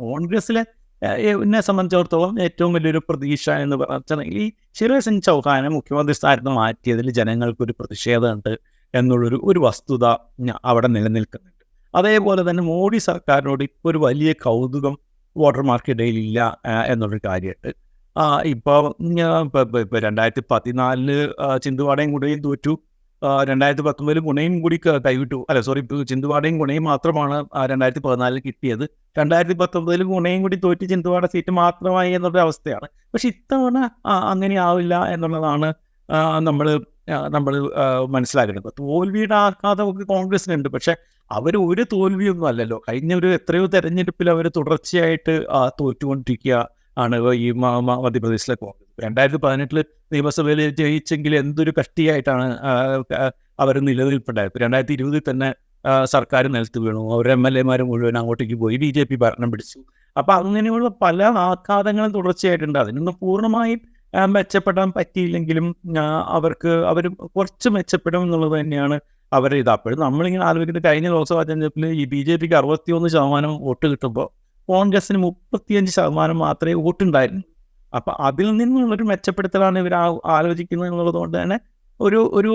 കോൺഗ്രസ്സിലെ എന്നെ സംബന്ധിച്ചിടത്തോളം ഏറ്റവും വലിയൊരു പ്രതീക്ഷ എന്ന് പറഞ്ഞാൽ ഈ ശിവരാജ് സിംഗ് ചൗഹാനെ മുഖ്യമന്ത്രി സ്ഥാനത്ത് മാറ്റിയതിൽ ജനങ്ങൾക്കൊരു പ്രതിഷേധമുണ്ട് എന്നുള്ളൊരു ഒരു വസ്തുത അവിടെ നിലനിൽക്കുന്നുണ്ട്. അതേപോലെ തന്നെ മോഡി സർക്കാരിനോട് ഇപ്പോൾ ഒരു വലിയ കൗതുകം വോട്ടർമാർക്കിടയിൽ ഇല്ല എന്നുള്ളൊരു കാര്യമുണ്ട്. ഇപ്പോൾ ഇപ്പോൾ രണ്ടായിരത്തി പതിനാലിൽ ചിന്തുവാടയും കൂടെയും തോറ്റു. രണ്ടായിരത്തി പത്തൊമ്പതിൽ ഗുണയും കൂടി കൈവിട്ടു. അല്ല സോറി ചിന്തുവാടയും ഗുണയും മാത്രമാണ് രണ്ടായിരത്തി പതിനാലിൽ കിട്ടിയത്. രണ്ടായിരത്തി പത്തൊമ്പതിൽ ഗുണയും കൂടി തോറ്റി ചിന്തുവാട സീറ്റ് മാത്രമായി എന്നുള്ള അവസ്ഥയാണ്. പക്ഷെ ഇത്തവണ അങ്ങനെ ആവില്ല എന്നുള്ളതാണ് നമ്മൾ നമ്മൾ മനസ്സിലാക്കുന്നത് തോൽവിയുടെ ആഘാതം ഒക്കെ കോൺഗ്രസിനുണ്ട് പക്ഷെ അവർ ഒരു തോൽവിയൊന്നും അല്ലല്ലോ. കഴിഞ്ഞ ഒരു എത്രയോ തെരഞ്ഞെടുപ്പിൽ അവർ തുടർച്ചയായിട്ട് തോറ്റുകൊണ്ടിരിക്കുക ആണ് ഈ മധ്യപ്രദേശിലെ കോൺഗ്രസ്. രണ്ടായിരത്തി പതിനെട്ടിൽ നിയമസഭയിൽ ജയിച്ചെങ്കിൽ എന്തൊരു കഷ്ടിയായിട്ടാണ് അവർ നിലനിൽപ്പുണ്ടായത്. രണ്ടായിരത്തി ഇരുപതിൽ തന്നെ സർക്കാർ നിലത്ത് വീണു. അവർ എം എൽ എമാർ മുഴുവൻ അങ്ങോട്ടേക്ക് പോയി. ബി ജെ പി ഭരണം പിടിച്ചു. അപ്പൊ അങ്ങനെയുള്ള പല ആഘാതങ്ങളും തുടർച്ചയായിട്ടുണ്ട്. അതിനൊന്നും പൂർണമായും മെച്ചപ്പെടാൻ പറ്റിയില്ലെങ്കിലും അവർക്ക് അവർ കുറച്ച് മെച്ചപ്പെടും എന്നുള്ളത് തന്നെയാണ് അവരുടെ ഇത്. അപ്പോഴും നമ്മളിങ്ങനെ ആലോചിക്കുന്നത്. കഴിഞ്ഞ ലോക്സഭാ തെരഞ്ഞെടുപ്പിൽ ഈ ബി ജെ പിക്ക് അറുപത്തിയൊന്ന് ശതമാനം വോട്ട് കിട്ടുമ്പോൾ കോൺഗ്രസിന് മുപ്പത്തിയഞ്ച് ശതമാനം മാത്രമേ വോട്ടുണ്ടായിരുന്നു അപ്പൊ അതിൽ നിന്നുള്ളൊരു മെച്ചപ്പെടുത്തലാണ് ഇവർ ആലോചിക്കുന്നത് എന്നുള്ളത് കൊണ്ട് തന്നെ ഒരു ഒരു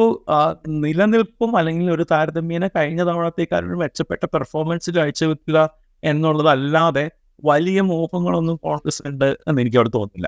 നിലനിൽപ്പും അല്ലെങ്കിൽ ഒരു താരതമ്യേന കഴിഞ്ഞ തവണത്തേക്കാൾ ഒരു മെച്ചപ്പെട്ട പെർഫോമൻസ് കാഴ്ചവെക്കുക എന്നുള്ളതല്ലാതെ വലിയ മോഹങ്ങളൊന്നും കോൺഗ്രസ് ഉണ്ട് എന്ന് എനിക്ക് അവിടെ തോന്നുന്നില്ല.